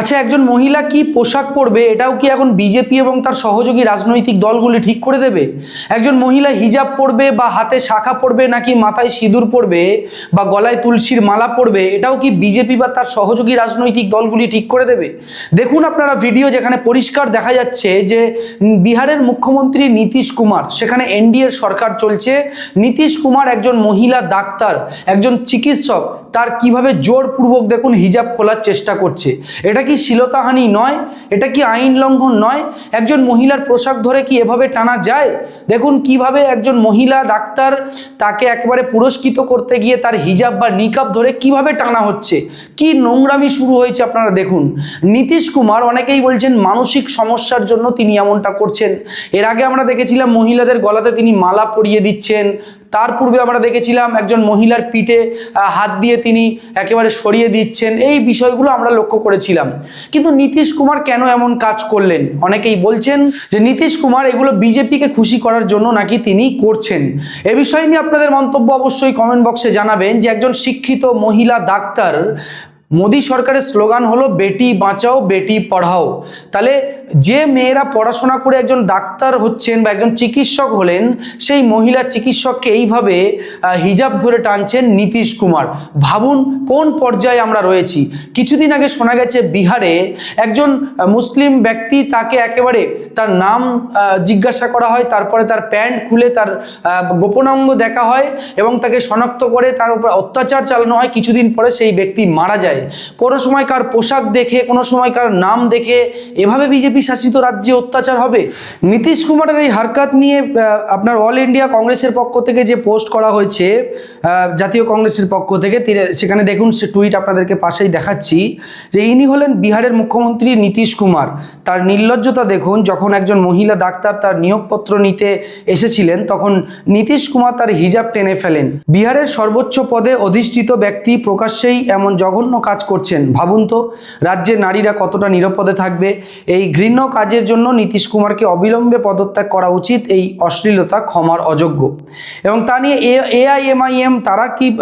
আচ্ছা একজন মহিলা কি পোশাক পরবে? এটাও কি এখন বিজেপি এবং তার সহযোগী রাজনৈতিক দলগুলি ঠিক করে দেবে? একজন মহিলা হিজাব পরবে বা হাতে শাখা পরবে নাকি মাথায় সিঁদুর পরবে বা গলায় তুলসীর মালা পরবে? এটাও কি বিজেপি বা তার সহযোগী রাজনৈতিক দলগুলি ঠিক করে দেবে? দেখুন আপনারা ভিডিও যেখানে পরিষ্কার দেখা যাচ্ছে যে বিহারের মুখ্যমন্ত্রী নীতিশ কুমার, সেখানে এনডিএর সরকার চলছে। নীতিশ কুমার একজন মহিলা ডাক্তার, একজন চিকিৎসক তার কীভাবে জোরপূর্বক দেখুন হিজাব খোলার চেষ্টা করছে। এটা কি শ্লীলতাহানি নয়? এটা কি আইন লঙ্ঘন নয়? একজন মহিলার পোশাক ধরে কি এভাবে টানা যায়? দেখুন কীভাবে একজন মহিলা ডাক্তার তাকে একবারে পুরস্কৃত করতে গিয়ে তার হিজাব বা নিকাব ধরে কীভাবে টানা হচ্ছে? কি নোংরামি শুরু হয়েছে আপনারা দেখুন। নীতিশ কুমার অনেকেই বলছেন মানসিক সমস্যার জন্য তিনি এমনটা করছেন। এর আগে আমরা দেখেছিলাম মহিলাদের গলাতে তিনি মালা পরিয়ে দিচ্ছেন তার পূর্বে আমরা দেখেছিলাম একজন মহিলার পিঠে হাত দিয়ে তিনি একেবারে সরিয়ে দিচ্ছেন। এই বিষয়গুলো আমরা লক্ষ্য করেছিলাম। কিন্তু নীতিশ কুমার কেন এমন কাজ করলেন? অনেকেই বলছেন যে নীতিশ কুমার এগুলো বিজেপিকে খুশি করার জন্য নাকি তিনি করছেন। এ বিষয় নিয়ে আপনাদের মন্তব্য অবশ্যই কমেন্ট বক্সে জানাবেন যে একজন শিক্ষিত মহিলা ডাক্তার, মোদী সরকারের স্লোগান হলো, বেটি বাঁচাও, বেটি পড়াও। তাহলে যে মেয়েরা পড়াশোনা করে একজন ডাক্তার হচ্ছেন বা একজন চিকিৎসক হলেন, সেই মহিলা চিকিৎসককে এইভাবে হিজাব ধরে টানছেন নীতিশ কুমার। ভাবুন কোন পর্যায়ে আমরা রয়েছি। কিছুদিন আগে শোনা গেছে বিহারে একজন মুসলিম ব্যক্তি তাকে একেবারে তার নাম জিজ্ঞাসা করা হয়, তারপরে তার প্যান্ট খুলে তার গোপনাঙ্গ দেখা হয় এবং তাকে শনাক্ত করে তার উপর অত্যাচার চালানো হয়। কিছুদিন পরে সেই ব্যক্তি মারা যায়। কোনো সময় কার পোশাক দেখে, কোনো সময় কার নাম দেখে, এভাবে বিজেপি শাসিত রাজ্যে অত্যাচার হবে? নীতিশ কুমারের এই হারকাত নিয়ে আপনার অল ইন্ডিয়া কংগ্রেসের পক্ষ থেকে যে পোস্ট করা হয়েছে জাতীয় কংগ্রেসের পক্ষ থেকে সেখানে দেখুন সে টুইট আপনাদেরকে পাশেই দেখাচ্ছি, যে ইনি হলেন বিহারের মুখ্যমন্ত্রী নীতিশ কুমার। তার নির্লজ্জতা দেখুন, যখন একজন মহিলা ডাক্তার তার নিয়োগপত্র নিতে এসেছিলেন, তখন নীতিশ কুমার তার হিজাব টেনে ফেলেন। বিহারের সর্বোচ্চ পদে অধিষ্ঠিত ব্যক্তি প্রকাশ্যেই এমন জঘন্য কাজ করছেন। ভাবুন তো, রাজ্যের নারীরা কতটা নিরাপদে থাকবে? এই ঘৃণ্য কাজের জন্য নীতিশ কুমারকে অবিলম্বে পদত্যাগ করা উচিত এই অশ্লীলতা ক্ষমার অযোগ্য। এবং তা নিয়ে এ এআইএমআইএম তারা কি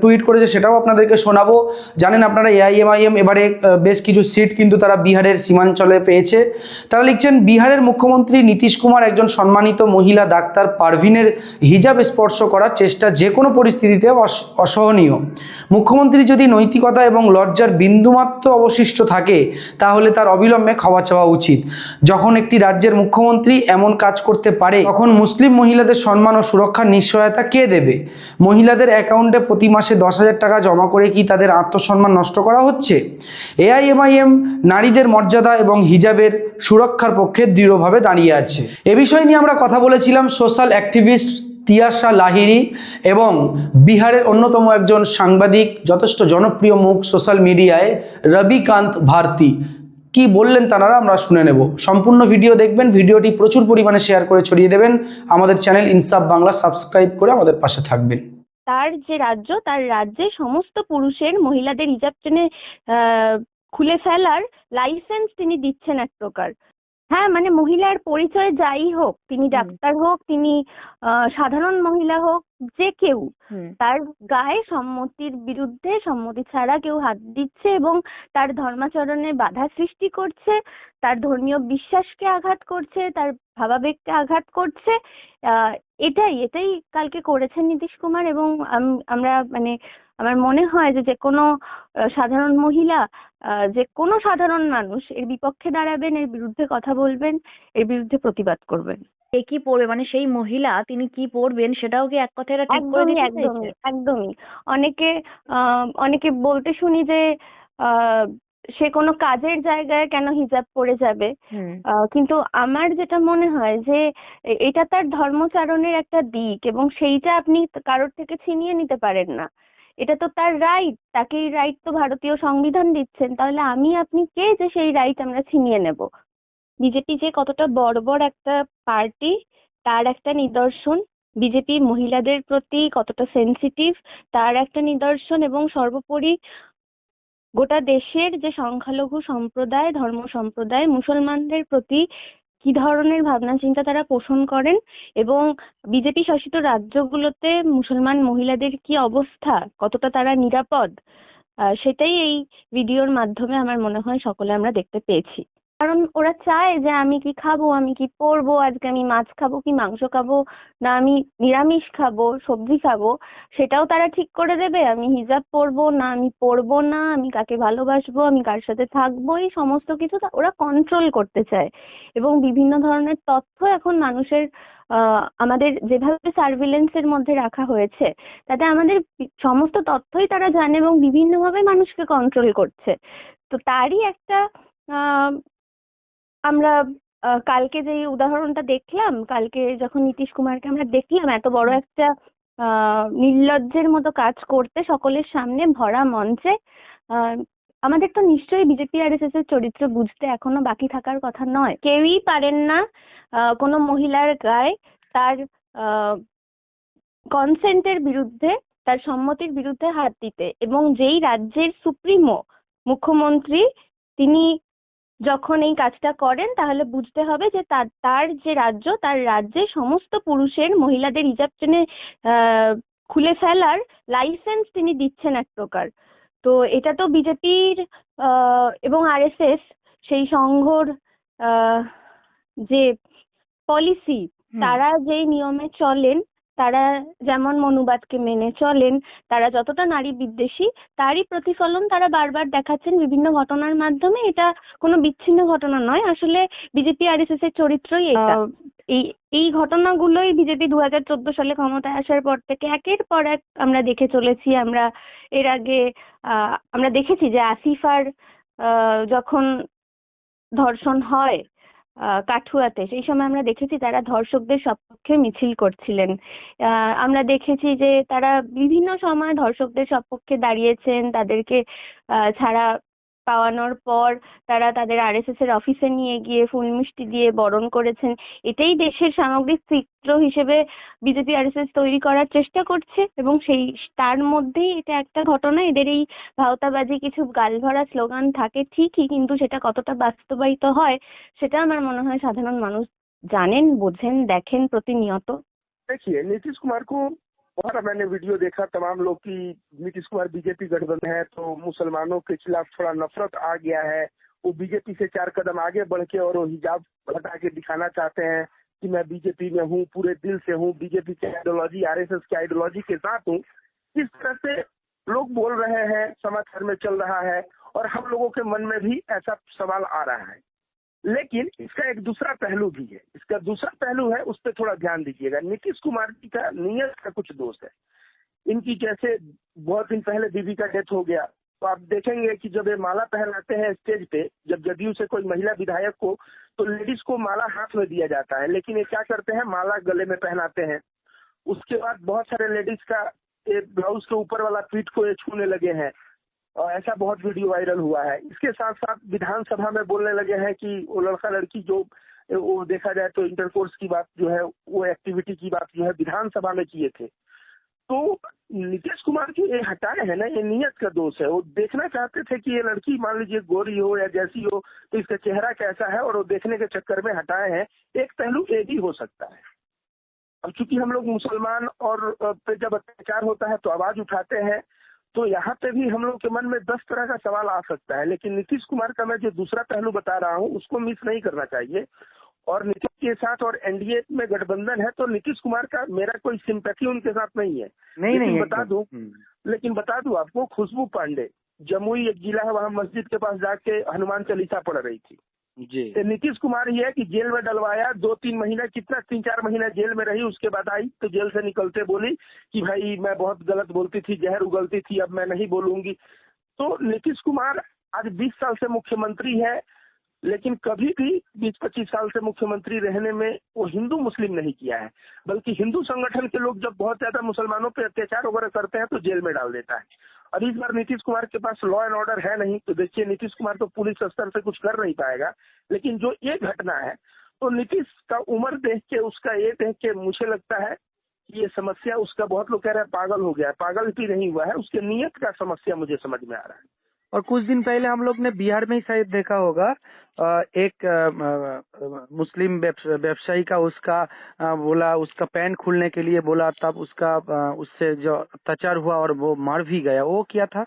টুইট করেছে সেটাও আপনাদেরকে শোনাবো। জানেন আপনারা এআইএমআইএম এবারে বেশ কিছু সিট কিন্তু তারা বিহারের সীমাঞ্চলে পেয়েছে। তারা লিখছেন, বিহারের মুখ্যমন্ত্রী নীতিশ কুমার একজন সম্মানিত মহিলা ডাক্তার পারভিনের হিজাব স্পর্শ করার চেষ্টা যে কোনো পরিস্থিতিতে অস- অসহনীয়। মুখ্যমন্ত্রী যদি নৈতিকতা এবং লজ্জার বিন্দুমাত্র অবশিষ্ট থাকে, তাহলে তার অবিলম্বে ক্ষমা চাওয়া উচিত। যখন একটি রাজ্যের মুখ্যমন্ত্রী এমন কাজ করতে পারে, তখন মুসলিম মহিলাদের সম্মান ও সুরক্ষার নিশ্চয়তা কে দেবে? মহিলাদের অ্যাকাউন্টে প্রতি মাসে দশ হাজার টাকা জমা করে কি তাদের আত্মসম্মান নষ্ট করা হচ্ছে? এআইএমআইএম নারীদের মর্যাদা এবং হিজাবের সুরক্ষার পক্ষে দৃঢ়ভাবে দাঁড়িয়ে আছে। এ বিষয় নিয়ে আমরা কথা বলেছিলাম সোশ্যাল অ্যাক্টিভিস্ট তিয়াশা লাহিরি এবং বিহারের অন্যতম একজন সাংবাদিক, যথেষ্ট জনপ্রিয় মুখ সোশ্যাল মিডিয়ায় রবিকান্ত ভারতী। কি বললেন তারা আমরা শুনে নেব। সম্পূর্ণ ভিডিও দেখবেন ভিডিওটি প্রচুর পরিমাণে শেয়ার করে ছড়িয়ে দেবেন। আমাদের চ্যানেল ইনসাফ বাংলা সাবস্ক্রাইব করে আমাদের পাশে থাকবেন। তার যে রাজ্য, তার রাজ্যে সমস্ত পুরুষের মহিলাদের হিজাব খুলে ফেলার লাইসেন্স তিনি দিচ্ছেন এক প্রকার। হ্যাঁ মানে মহিলার পরিচয় যাই হোক তিনি ডাক্তার হোক তিনি আহ, সাধারণ মহিলা হোক যে কেউ তার গায়ে সম্মতির বিরুদ্ধে সম্মতি ছাড়া কেউ হাত দিচ্ছে এবং তার ধর্মাচরণে বাধা সৃষ্টি করছে তার ধর্মীয় বিশ্বাসকে আঘাত করছে তার ভাবাবেগকে আঘাত করছে। আহ, এটাই এটাই কালকে করেছেন নীতিশ কুমার এবং আম- আমরা মানে আমার মনে হয় যে যে কোনো সাধারণ মহিলা যে কোনো সাধারণ মানুষ এর বিপক্ষে দাঁড়াবেন এর বিরুদ্ধে কথা বলবেন এর বিরুদ্ধে প্রতিবাদ করবেন। কে কি পড়বে মানে সেই মহিলা তিনি কি পড়বেন সেটাও কি এক কথায় ঠিক করে একদমই দিতে একদমই একদমই। অনেকে আহ, অনেকে বলতে শুনি যে আহ, সে কোনো কাজের জায়গায় কেন হিজাব পরে যাবে? আহ, কিন্তু আমার যেটা মনে হয় যে এটা তার ধর্মচারণের একটা দিক এবং সেইটা আপনি কারোর থেকে ছিনিয়ে নিতে পারেন না। এটা তো তার রাইট তাকে এই রাইট তো ভারতীয় সংবিধান দিচ্ছেন তাহলে আমি আপনি কে যে সেই রাইট আমরা ছিনিয়ে নেব? বিজেপি যে কতটা বর্বর একটা পার্টি তার একটা নিদর্শন বিজেপি মহিলাদের প্রতি কতটা সেন্সিটিভ তার একটা নিদর্শন এবং সর্বোপরি গোটা দেশের যে সংখ্যালঘু সম্প্রদায়, ধর্ম সম্প্রদায়, মুসলমানদের প্রতি কি ধরনের ভাবনা চিন্তা তারা পোষণ করেন এবং বিজেপি শাসিত রাজ্যগুলোতে মুসলমান মহিলাদের কি অবস্থা, কতটা তারা নিরাপদ সেটাই এই ভিডিওর মাধ্যমে আমার মনে হয় সকলে আমরা দেখতে পেয়েছি। কারণ ওরা চায় যে আমি কি খাব, আমি কি পরবো, আজকে আমি মাছ খাব কি মাংস খাব না আমি নিরামিষ খাব, সবজি খাব, সেটাও তারা ঠিক করে দেবে। আমি হিজাব পরবো না, আমি পরবো না, আমি কাকে ভালোবাসবো, আমি কার সাথে থাকব, এই সমস্ত কিছু ওরা কন্ট্রোল করতে চায়। এবং বিভিন্ন ধরনের তথ্য এখন মানুষের আমাদের যেভাবে সার্ভিলেন্সের মধ্যে রাখা হয়েছে, তাতে আমাদের সমস্ত তথ্যই তারা জানে এবং বিভিন্নভাবে মানুষকে কন্ট্রোল করছে। তো তারই একটা আমরা কালকে যে উদাহরণটা দেখলাম, কালকে যখন নীতিশ কুমারকে আমরা দেখলাম, এত বড় একটা নির্লজ্জের মতো কাজ করতে সকলের সামনে ভরা মঞ্চে আমাদের তো নিশ্চয়ই বিজেপি আর এস এর চরিত্র বুঝতে এখনও বাকি থাকার কথা নয়। কেউই পারেন না কোনো মহিলার গায়ে তার কনসেন্টের বিরুদ্ধে, তার সম্মতির বিরুদ্ধে হাত দিতে। এবং যেই রাজ্যের সুপ্রিমো, মুখ্যমন্ত্রী, তিনি যখন এই কাজটা করেন তাহলে বুঝতে হবে যে তার তার যে রাজ্য তার রাজ্যে সমস্ত পুরুষের মহিলাদের হিজাব টেনে আহ, খুলে ফেলার লাইসেন্স তিনি দিচ্ছেন এক প্রকার। তো এটা তো বিজেপির এবং আরএসএস সেই সংঘর আহ, যে পলিসি তারা যেই নিয়মে চলেন তারা যেমন মনুবাদকে মেনে চলেন তারা যতটা নারী বিদ্বেষী তারই প্রতিফলন তারা বারবার দেখাচ্ছেন বিভিন্ন ঘটনার মাধ্যমে। এটা কোনো বিচ্ছিন্ন ঘটনা নয়। আসলে বিজেপি আর এস এস এর চরিত্রই এটা। এই এই ঘটনাগুলোই বিজেপি দু হাজার চোদ্দ সালে ক্ষমতায় আসার পর থেকে একের পর এক আমরা দেখে চলেছি। আমরা এর আগে আহ, আমরা দেখেছি যে আসিফার আহ, যখন ধর্ষণ হয় কাঠুয়াতে। সেই সময় আমরা দেখেছি তারা ধর্ষকদের সপক্ষে মিছিল করছিলেন। আমরা দেখেছি যে তারা বিভিন্ন সময় ধর্ষকদের সপক্ষে দাঁড়িয়েছেন, তাদেরকে ছাড়া পাওয়ানোর পর তারা তাদের আরএসএস এর অফিসে নিয়ে গিয়ে ফুল মিষ্টি দিয়ে বরণ করেছেন এটাই দেশের সামগ্রিক চিত্র হিসেবে বিজেপি আরএসএস তৈরি করার চেষ্টা করছে এবং সেই তার মধ্যেই এটা একটা ঘটনা এদের এই ভাওতাবাজি কিছু গালভরা স্লোগান থাকে ঠিকই কিন্তু সেটা কতটা বাস্তবায়িত হয় সেটা আমার মনে হয় সাধারণ মানুষ জানেন বোঝেন দেখেন প্রতিনিয়ত देखिए नीतीश कुमार को बहुत मैंने वीडियो देखा, तमाम लोग की, नीतीश कुमार बीजेपी गठबंधन है तो मुसलमानों के खिलाफ थोड़ा नफरत आ गया है। वो बीजेपी से चार कदम आगे बढ़ के और वो हिजाब हटा के दिखाना चाहते हैं कि मैं बीजेपी में हूँ, पूरे दिल से हूँ, बीजेपी की आइडियोलॉजी आरएसएस की आइडियोलॉजी के साथ हूँ। इस तरह से लोग बोल रहे हैं, समाचार में चल रहा है और हम लोगों के मन में भी ऐसा सवाल आ रहा है। लेकिन इसका एक दूसरा पहलू भी है। इसका दूसरा पहलू है, उस पर थोड़ा ध्यान दीजिएगा। नीतीश कुमार जी का नियत का कुछ दोष है। इनकी जैसे बहुत दिन पहले बीबी का डेथ हो गया तो आप देखेंगे कि जब ये माला पहनाते हैं स्टेज पे, जब जदयू से कोई महिला विधायक को तो लेडीज़ को माला हाथ में दिया जाता है। लेकिन ये क्या करते हैं? माला गले में पहनाते हैं। उसके बाद बहुत सारे लेडीज़ का ब्लाउज के ऊपर वाला पीठ को ये छूने लगे हैं। ऐसा बहुत वीडियो वायरल हुआ है। इसके साथ साथ विधानसभा में बोलने लगे हैं कि वो लड़का लड़की जो वो देखा जाए तो इंटरकोर्स की बात जो है, वो एक्टिविटी की बात जो है विधानसभा में किए थे। तो नीतीश कुमार की ये हटाए है ना, ये नियत का दोष है। वो देखना चाहते थे कि ये लड़की मान लीजिए गोरी हो या जैसी हो तो इसका चेहरा कैसा है और वो देखने के चक्कर में हटाए हैं। एक पहलू ये भी हो सकता है। अब चूँकि हम लोग मुसलमान और पे जब अत्याचार होता है तो आवाज़ उठाते हैं। तो यहाँ पे भी हम लोग के मन में दस तरह का सवाल आ सकता है लेकिन नीतीश कुमार का मैं जो दूसरा पहलू बता रहा हूँ उसको मिस नहीं करना चाहिए और नीतीश के साथ और एनडीए में गठबंधन है तो नीतीश कुमार का मेरा कोई सिंपैथी उनके साथ नहीं है नहीं लेकिन नहीं बता। दूँ हम्म। लेकिन बता दूँ आपको खुशबू पांडे जमुई एक जिला है वहाँ मस्जिद के पास जाके हनुमान चालीसा पढ़ रही थी जी। तो नीतीश कुमार है कि जेल में डलवाया, दो तीन महीना, कितना तीन चार महीना जेल में रही, उसके बाद आई तो जेल से निकलते बोली कि भाई मैं बहुत गलत बोलती थी, जहर उगलती थी, अब मैं नहीं बोलूँगी। तो नीतीश कुमार आज 20 साल से मुख्यमंत्री है, लेकिन कभी भी 20-25 साल से मुख्यमंत्री रहने में वो हिंदू मुस्लिम नहीं किया है। बल्कि हिंदू संगठन के लोग जब बहुत ज़्यादा मुसलमानों पर अत्याचार वगैरह करते हैं तो जेल में डाल देता है। और इस बार नीतीश कुमार के पास लॉ एंड ऑर्डर है नहीं तो देखिए, नीतीश कुमार तो पुलिस स्तर से कुछ कर नहीं पाएगा। लेकिन जो ये घटना है तो नीतीश का उम्र देख के, उसका ये देख के मुझे लगता है कि ये समस्या उसका बहुत लोग कह रहे हैं, पागल हो गया है, पागल भी नहीं हुआ है, उसके नियत का समस्या मुझे समझ में आ रहा है। और कुछ दिन पहले हम लोग ने बिहार में ही शायद देखा होगा एक मुस्लिम व्यवसायी का उसका बोला उसका पैंट खुलने के लिए बोला तब उसका उससे जो अत्याचार हुआ और वो मार भी गया वो क्या था?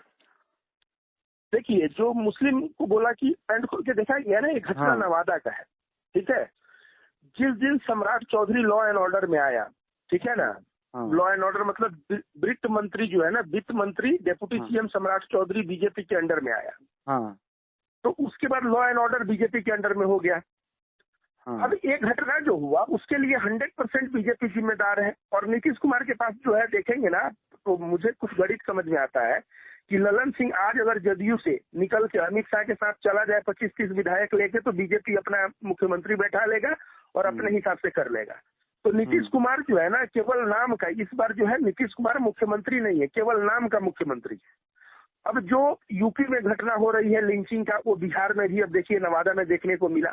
देखिए जो मुस्लिम को बोला कि पैंट खोल के देखा गया ना ये घटना हाँ। नवादा का है ठीक है? जिस दिन सम्राट चौधरी लॉ एंड ऑर्डर में आया ठीक है ना? लॉ एंड ऑर्डर मतलब वित्त मंत्री जो है ना वित्त मंत्री डेप्यूटी हाँ। सीएम सम्राट चौधरी बीजेपी के अंडर में आया। हाँ। तो उसके बाद लॉ एंड ऑर्डर बीजेपी के अंडर में हो गया। हाँ। अब एक घटना जो हुआ उसके लिए हंड्रेड परसेंट बीजेपी जिम्मेदार है। और नीतीश कुमार के पास जो है देखेंगे ना तो मुझे कुछ गणित समझ में आता है कि ललन सिंह आज अगर जदयू से निकल के अमित शाह के साथ चला जाए पच्चीस तीस विधायक लेके तो बीजेपी अपना मुख्यमंत्री बैठा लेगा और अपने हम्म। हिसाब से कर लेगा। तो नीतीश हम्म। कुमार जो है ना केवल नाम का इस बार जो है नीतीश कुमार मुख्यमंत्री नहीं है केवल नाम का मुख्यमंत्री है। अब जो यूपी में घटना हो रही है लिंचिंग का वो बिहार में भी अब देखिए नवादा में देखने को मिला।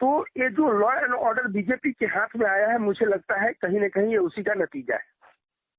तो ये जो लॉ एंड ऑर्डर बीजेपी के हाथ में आया है मुझे लगता है कहीं ना कहीं ये उसी का नतीजा है।